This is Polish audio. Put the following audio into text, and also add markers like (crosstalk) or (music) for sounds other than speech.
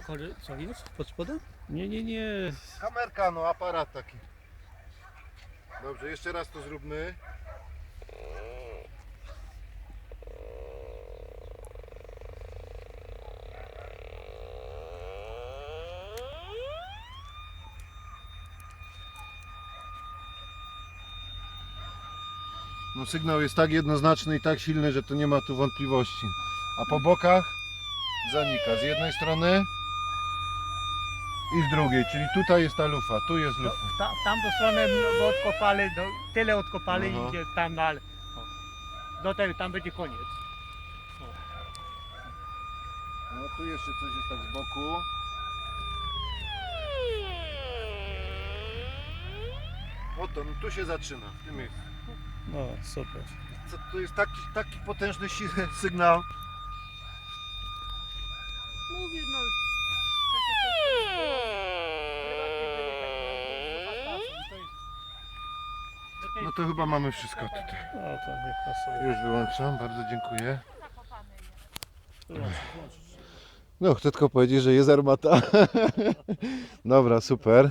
Pokory, co jest pod spodem? Nie, nie, nie. Kamerka, no aparat taki. Dobrze, jeszcze raz to zróbmy. No sygnał jest tak jednoznaczny i tak silny, że tu nie ma tu wątpliwości. A po bokach zanika. Z jednej strony i z drugiej, czyli tutaj jest ta lufa, tu jest No, lufa. w, ta, w tamtą stronę odkopali, do, tyle odkopali Aha. i idzie tam dalej. O. Do tego, tam będzie koniec. No tu jeszcze coś jest tak z boku. Oto, no tu się zaczyna, w tym miejscu. No, super. Co, to jest taki, taki potężny si- sygnał. Mówię, no. No to chyba mamy wszystko tutaj. No to niech pasuje. Już wyłączam, bardzo dziękuję. No, chcę tylko powiedzieć, że jest armata. (laughs) Dobra, super.